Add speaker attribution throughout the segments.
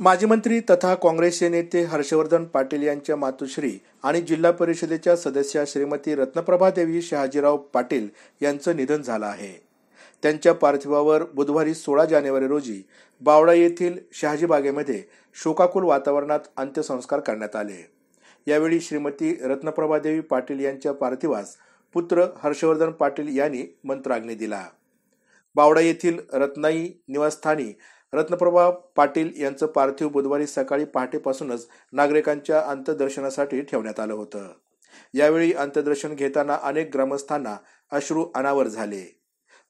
Speaker 1: माजी मंत्री तथा काँग्रेसचे नेते हर्षवर्धन पाटील यांच्या मातोश्री आणि जिल्हा परिषदेच्या सदस्या श्रीमती रत्नप्रभा देवी शहाजीराव पाटील यांचं निधन झालं आहे. त्यांच्या पार्थिवावर बुधवारी सोळा जानेवारी रोजी बावडा येथील शहाजीबागेमध्ये शोकाकुल वातावरणात अंत्यसंस्कार करण्यात आले. यावेळी श्रीमती रत्नप्रभादेवी पाटील यांच्या पार्थिवास पुत्र हर्षवर्धन पाटील यांनी मंत्राग्नी दिला. बावडा येथील रत्नाई निवासस्थानी रत्नप्रभा पाटील यांचं पार्थिव बुधवारी सकाळी पहाटेपासूनच नागरिकांच्या अंत्यदर्शनासाठी ठेवण्यात आलं होतं. यावेळी अंत्यदर्शन घेताना अनेक ग्रामस्थांना अश्रू अनावर झाले.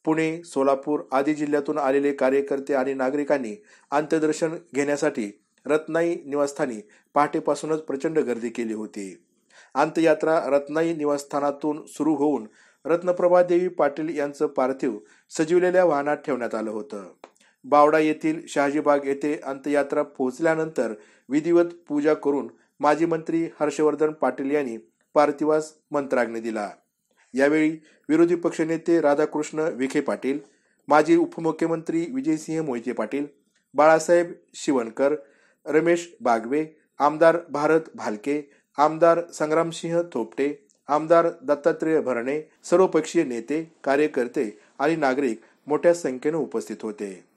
Speaker 1: पुणे सोलापूर आदी जिल्ह्यातून आलेले कार्यकर्ते आणि नागरिकांनी अंत्यदर्शन घेण्यासाठी रत्नाई निवासस्थानी पहाटेपासूनच प्रचंड गर्दी केली होती. अंत्ययात्रा रत्नाई निवासस्थानातून सुरू होऊन रत्नप्रभा देवी पाटील यांचं पार्थिव सजविलेल्या वाहनात ठेवण्यात आलं होतं. बावडा येथील शहाजीबाग येथे अंत्ययात्रा पोहोचल्यानंतर विधिवत पूजा करून माजी मंत्री हर्षवर्धन पाटील यांनी पार्थिवास मंत्राग्नी दिला. यावेळी विरोधी पक्षनेते राधाकृष्ण विखे पाटील माजी उपमुख्यमंत्री विजयसिंह मोहिते पाटील बाळासाहेब शिवणकर रमेश बागवे आमदार भारत भालके आमदार संग्रामसिंह थोपटे आमदार दत्तात्रेय भरणे सर्वपक्षीय नेते कार्यकर्ते आणि नागरिक मोठ्या संख्येनं उपस्थित होते.